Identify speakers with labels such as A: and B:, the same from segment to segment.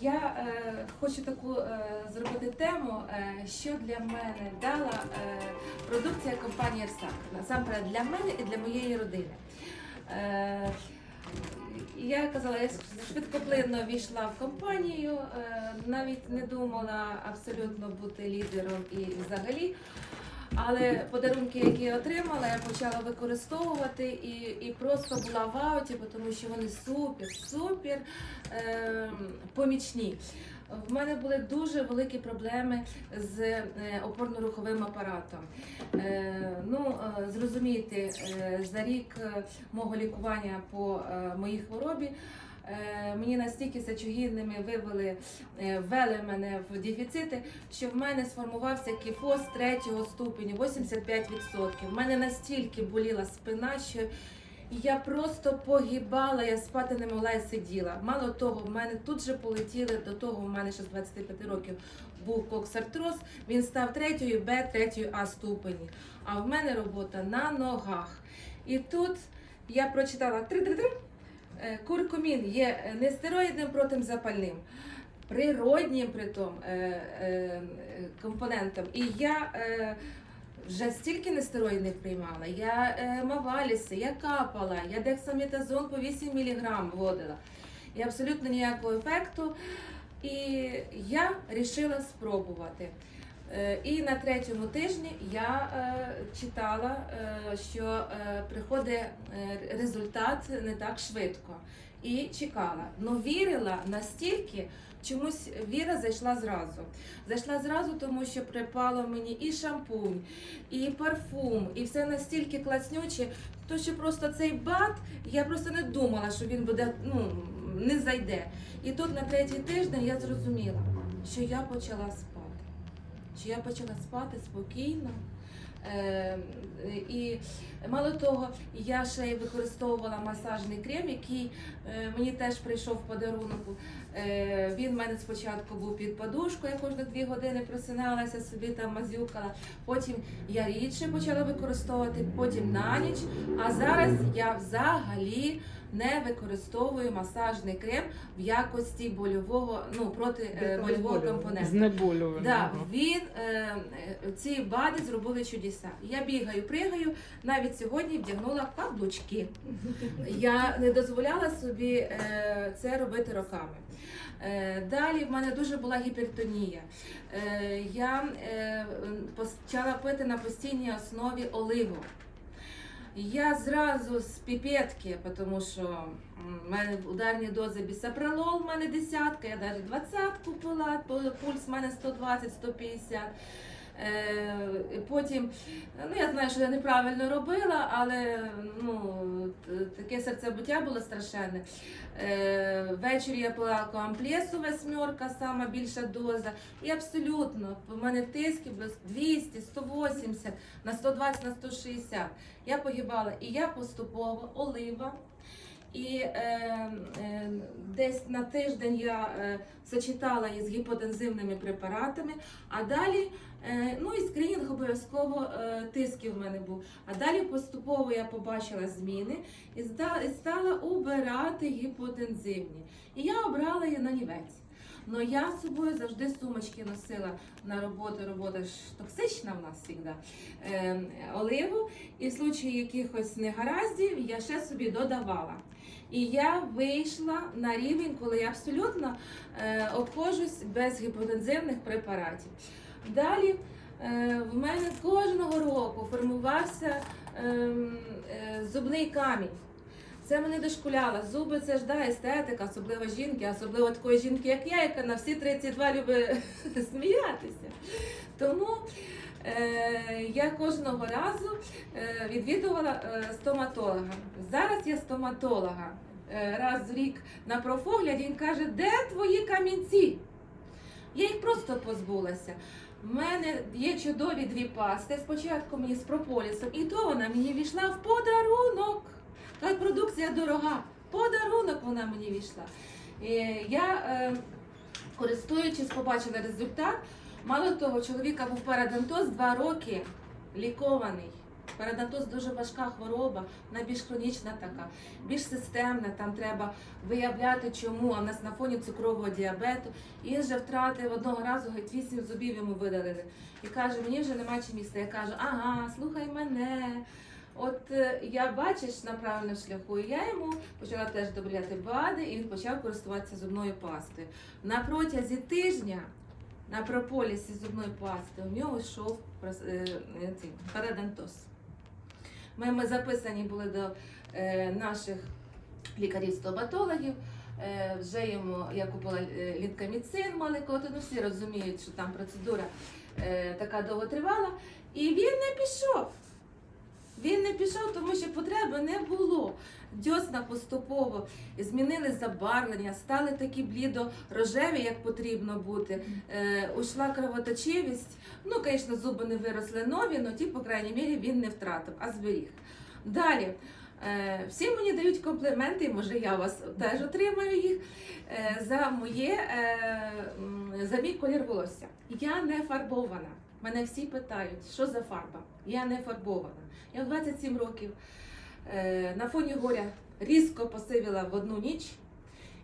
A: Я е, хочу таку е, зробити тему, е, що для мене дала е, продукція компанії Ерсак. Насамперед для мене і для моєї родини. Е, я казала, я швидкоплинно війшла в компанію, е, навіть не думала абсолютно бути лідером і взагалі. Але подарунки, які я отримала, я почала використовувати і, і просто була в ауті, тому що вони супер, супер е, помічні. В мене були дуже великі проблеми з е, опорно-руховим апаратом. Е, ну, е, зрозумійте, е, за рік мого лікування по моїй хворобі. Е, Мені настільки сечогінними вивели, е, ввели мене в дефіцити, що в мене сформувався кіфоз третього ступеню, 85%. В мене настільки боліла спина, що я просто погибала, я спати не могла і сиділа. Мало того, в мене тут же полетіли до того, в мене ще з 25 років був коксартроз, він став третьою Б, третьою А ступені. А в мене робота на ногах. І тут я прочитала три-три-три. Е, Куркумін є е, нестероїдним протизапальним, природнім притом е, компонентом. І я вже стільки нестероїдних приймала. Я маваліси, я капала, я дексаметазон по 8 мг вводила. І абсолютно ніякого ефекту. І я вирішила спробувати. Е, І на третьому тижні я е, читала, е, що приходить результат не так швидко. І чекала. Ну вірила настільки, чомусь віра зайшла зразу. Зайшла зразу, тому що припало мені і шампунь, і парфум, і все настільки класнюче, то що просто цей бат, я просто не думала, що він буде, ну, не зайде. І тут на третій тиждень я зрозуміла, що я почала спати. Що я почала спати спокійно. Е, і мало того, я ще й використовувала масажний крем, який е, мені теж прийшов в подарунок. Е, він в мене спочатку був під подушкою, я кожні дві години просиналася, собі там мазюкала. Потім я рідше почала використовувати, потім на ніч. А зараз я взагалі не використовую масажний крем в якості больового, ну проти е, больового компоненту.
B: Знеболювання.
A: Да, він е, е, ці бади зробили чудеса. Я бігаю, пригаю. Навіть сьогодні вдягнула каблучки. Я не дозволяла собі е, це робити роками. Е, Далі в мене дуже була гіпертонія. Е, Я е, почала пити на постійній основі оливу. Я зразу з піпетки, тому що в мене ударні дози бісаприлол, в мене десятка, я навіть двадцятку пила, пульс в мене 120-150. Е, Потім, ну я знаю, що я неправильно робила, але ну, таке серцебуття було страшенне. Е, Ввечері я пила коамплесу восьмерка, сама більша доза. І абсолютно, в мене тиски було 200, 180, на 120, на 160. Я погибала. І я поступово олива. І е, е, десь на тиждень я е, зачитала її з гіпотензивними препаратами, а далі, е, ну і скринінг обов'язково е, тисків в мене був. А далі поступово я побачила зміни і стала обирати гіпотензивні. І я обрала її на нівець. Но я з собою завжди сумочки носила на роботу. Робота ж токсична в нас завжди. Е, оливу, і в случаї якихось негараздів я ще собі додавала. І я вийшла на рівень, коли я абсолютно е, обходжусь без гіпотензивних препаратів. Далі е, в мене кожного року формувався ем, е, зубний камінь. Це мене дошкуляла. Зуби це ж да, естетика, особливо жінки, особливо такої жінки, як я, яка на всі 32 любить сміятися. Тому е, я кожного разу е, відвідувала е, стоматолога. Зараз я стоматолога. Е, раз в рік на профогляді він каже, де твої камінці? Я їх просто позбулася. У мене є чудові дві пасти. Спочатку мені з прополісом, і то вона мені війшла в подарунок. Та продукція дорога. Подарунок вона мені війшла. Я, е, користуючись, побачила результат. Мало того, чоловіка був парадонтоз два роки лікований. Парадонтоз дуже важка хвороба, вона більш хронічна така, більш системна. Там треба виявляти, чому. А в нас на фоні цукрового діабету. І вже втратив одного разу геть вісім зубів йому видалили. І каже, мені вже нема чим їсти. Я кажу, ага, слухай мене. От е, я бачиш на правильному шляху, і я йому почала теж додати БАДи, і він почав користуватися зубною пастою. На протязі тижня на прополісі зубної пасти у нього йшов е, е, парадонтоз. Ми, ми записані були до е, наших лікарів-стоматологів. Е, вже йому я купила лінкаміцин молекоти, ну всі розуміють, що там процедура е, така довго тривала. І він не пішов. Він не пішов, тому що потреби не було. Дьосна поступово змінили забарвлення, стали такі блідо-рожеві, як потрібно бути. Е, ушла кровоточивість. Ну, звісно, зуби не виросли нові, але ті, по крайній мірі, він не втратив, а зберіг. Далі. Е, всі мені дають компліменти, може я вас теж отримаю їх е, за моє е, за мій колір волосся. Я не фарбована. Мене всі питають, що за фарба. Я не фарбована. Я в 27 років е, на фоні горя різко посивіла в одну ніч,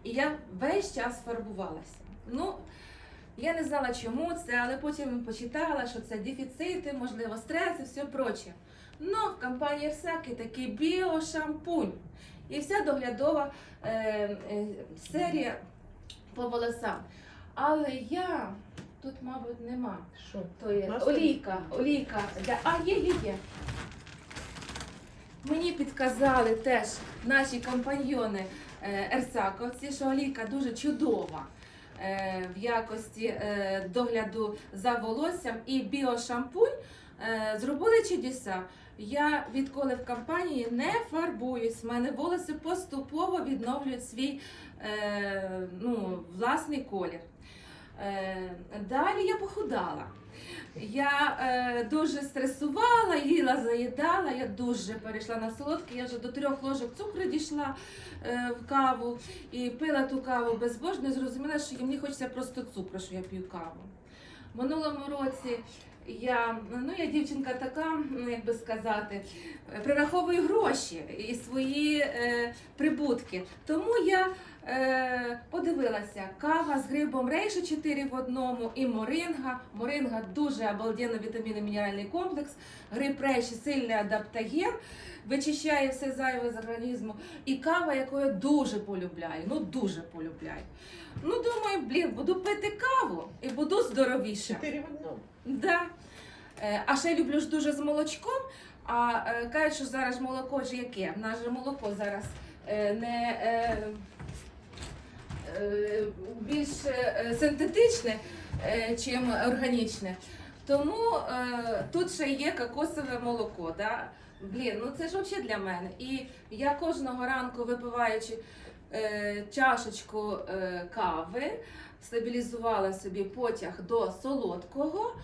A: і я весь час фарбувалася. Ну, я не знала, чому це, але потім почитала, що це дефіцити, можливо, стрес і все проче. Ну, в компанії всякий такий біошампунь. І вся доглядова е, е, серія по волосам. Але я тут, мабуть, нема.
B: Що?
A: То є
B: Масло?
A: олійка, олійка. для- А, є, є, є. Мені підказали теж наші компаньйони е, ерсаковці, що олійка дуже чудова е, в якості е, догляду за волоссям і біошампунь е, зробили чудеса. Я відколи в компанії не фарбуюсь, в мене волоси поступово відновлюють свій е, ну, власний колір. Е, далі я похудала. Я е, дуже стресувала, їла, заїдала, я дуже перейшла на солодке. Я вже до трьох ложок цукру дійшла е, в каву і пила ту каву безбожно і зрозуміла, що мені хочеться просто цукру, що я п'ю каву. Минулому році я, ну я дівчинка така, ну як би сказати, прираховую гроші і свої е, прибутки. Тому я подивилася кава з грибом рейшу 4 в одному і моринга. Моринга дуже обалденно вітамінний мінеральний комплекс. Гриб рейші сильний адаптоген, вичищає все зайве з організму. І кава, яку я дуже полюбляю. Ну дуже полюбляю. Ну думаю, блін, буду пити каву і буду здоровіша.
B: Чотири в одному.
A: Да. Е, А ще люблю ж дуже з молочком. А е, кажуть, що зараз молоко ж яке? В нас же молоко зараз е, не е, е, більш е, синтетичне, е, чим органічне. Тому е, тут ще є кокосове молоко. Да? Блін, ну це ж взагалі для мене. І я кожного ранку випиваючи е, чашечку е, кави, стабілізувала собі потяг до солодкого.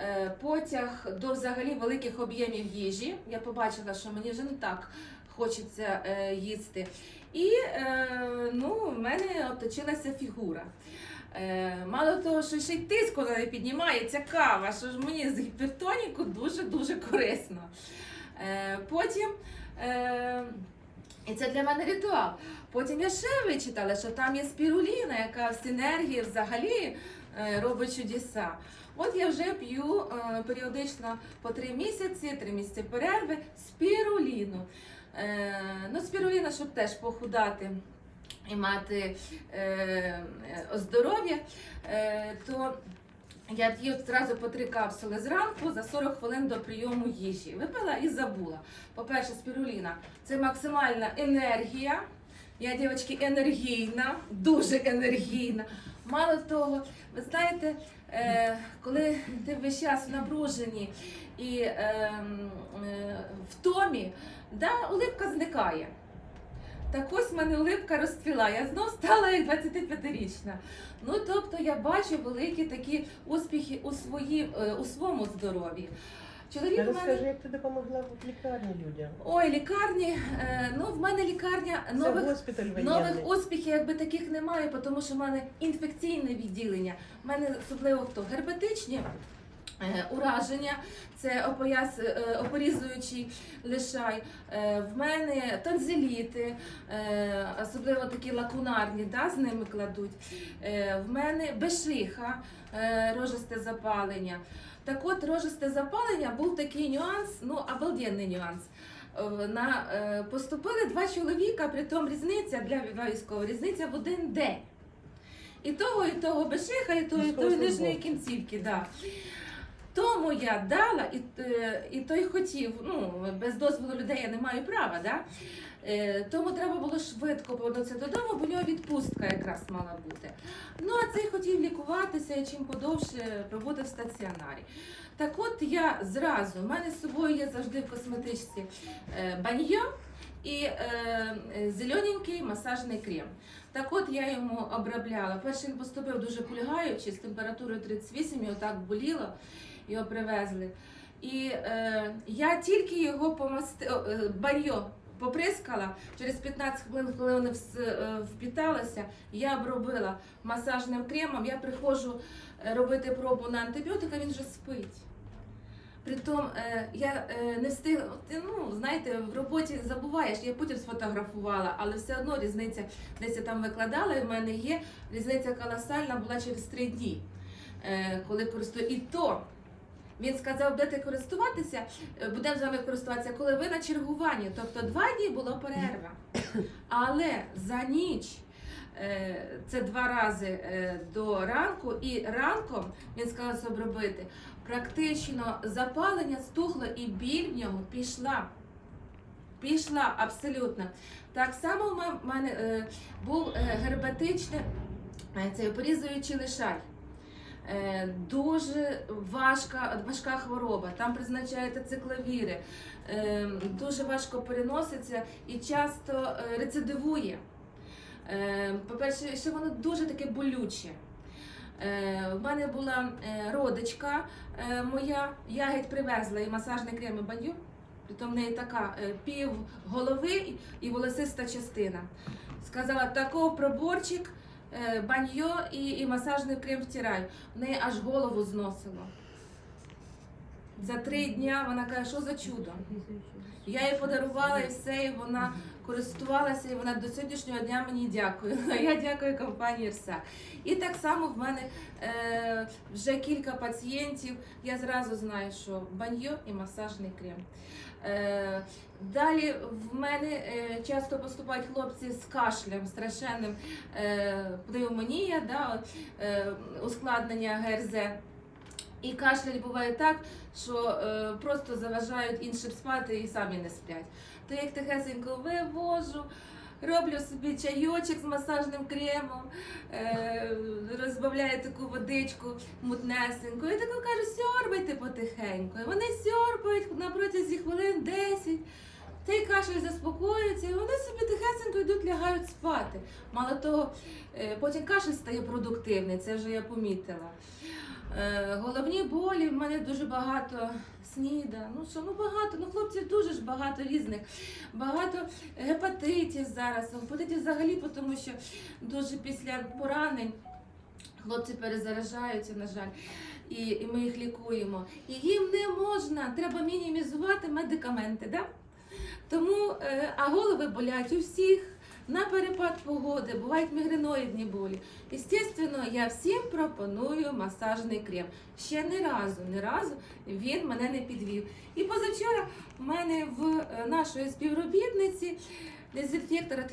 A: е, Потяг до взагалі великих об'ємів їжі. Я побачила, що мені вже не так хочеться е, їсти. І е, ну, в мене оточилася фігура. Е, мало того, що ще й тиск вона не піднімається кава, що ж мені з гіпертоніку дуже-дуже корисно. Е, потім, е, і це для мене ритуал. Потім я ще вичитала, що там є спіруліна, яка в синергії взагалі е, робить чудеса. От я вже п'ю е, періодично по три місяці, три місяці перерви спіруліну. Е, ну, спіруліна, щоб теж похудати і мати е, е, здоров'я, то я п'ю одразу по три капсули зранку за 40 хвилин до прийому їжі. Випила і забула. По-перше, спіруліна це максимальна енергія. Я, дівчатки, енергійна, дуже енергійна. Мало того, ви знаєте, е, коли ти весь час в напруженні і е, м, е, втомі, да, улипка зникає. Так ось в мене улипка розцвіла. Я знов стала як 25-річна. Ну тобто я бачу великі такі успіхи у свої, е, у своєму здоров'ї. Чоловік в
B: Розкажи,
A: мене
B: як ти допомогла в лікарні людям.
A: ой, лікарні. е, Ну в мене лікарня нових Нових успіхів якби таких немає, тому що в мене інфекційне відділення. У мене особливо хто герпетичні Е, Ураження, це опояс, е, опорізуючий лишай. Е, В мене тонзиліти, е, особливо такі лакунарні, да, з ними кладуть. Е, В мене бешиха, е, рожисте запалення. Так от, рожисте запалення був такий нюанс, ну обалденний нюанс. Е, На, е, поступили два чоловіка, притом різниця для військового, різниця в один день. І того, і того бешиха, і того, і того і нижньої кінцівки. Да. Тому я дала, і, е, і той хотів, ну, без дозволу людей я не маю права, да? Е, тому треба було швидко повернутися додому, бо у нього відпустка якраз мала бути. Ну, а цей хотів лікуватися і чим подовше пробути в стаціонарі. Так от я зразу, в мене з собою є завжди в косметичці е, баньйо і е, зелененький масажний крем. Так от я йому обробляла. Перший він поступив дуже кульгаючи, з температурою 38, його так боліло, його привезли. І е, я тільки його помасти... е, баньо поприскала, через 15 хвилин, коли вони е, впіталися, я обробила масажним кремом, я приходжу е, робити пробу на антибіотик, а він вже спить. Притом е, я не встигла, ну знаєте, в роботі забуваєш, я потім сфотографувала, але все одно різниця десь я там викладала, і в мене є різниця колосальна була через три дні, коли користую. І то він сказав, будете користуватися, е, будемо з вами користуватися, коли ви на чергуванні. Тобто два дні було перерва. Але за ніч. е, Це два рази е, до ранку, і ранком він сказав це обробити. Практично запалення стухло, і біль в нього пішла. Пішла абсолютно. Так само в мене був гербатичний цей порізуючий лишай. Е, Дуже важка, важка хвороба. Там призначають цикловіри, е, дуже важко переноситься і часто е, рецидивує. По-перше, що воно дуже таке болюче. У мене була родичка моя, я геть привезла і масажний крем і баню. Притом в неї така пів голови і волосиста частина. Сказала, таков проборчик, е, баньо і, і масажний крем втираю. В неї аж голову зносило. За три дня вона каже, що за чудо. Я їй подарувала і все, і вона користувалася, і вона до сьогоднішнього дня мені дякує. Я дякую компанії РСА. І так само в мене е, вже кілька пацієнтів. Я зразу знаю, що баньо і масажний крем. Е, далі в мене е, часто поступають хлопці з кашлем страшенним е, пневмонія, да, ускладнення ГРЗ. І кашлять буває так, що просто заважають іншим спати і самі не сплять. То як тихесенько вивожу, роблю собі чайочок з масажним кремом, е, розбавляю таку водичку мутнесеньку. І таку кажу, сьорбайте потихеньку. І вони сьорбають на протязі хвилин 10. Цей кашель заспокоюється, і вони собі тихесенько йдуть, лягають спати. Мало того, е, потім кашель стає продуктивний, це вже я помітила. Е, Головні болі, в мене дуже багато сніда. Ну що, ну багато, ну хлопців дуже ж багато різних. Багато гепатитів зараз. Гепатитів взагалі, тому що дуже після поранень хлопці перезаражаються, на жаль. І, і ми їх лікуємо. І їм не можна, треба мінімізувати медикаменти. Да? Тому, е, а голови болять у всіх. На перепад погоди, бувають мігреноїдні болі. Звісно, я всім пропоную масажний крем. Ще не разу, не разу він мене не підвів. І позавчора в мене в е, нашої співробітниці дезінфектора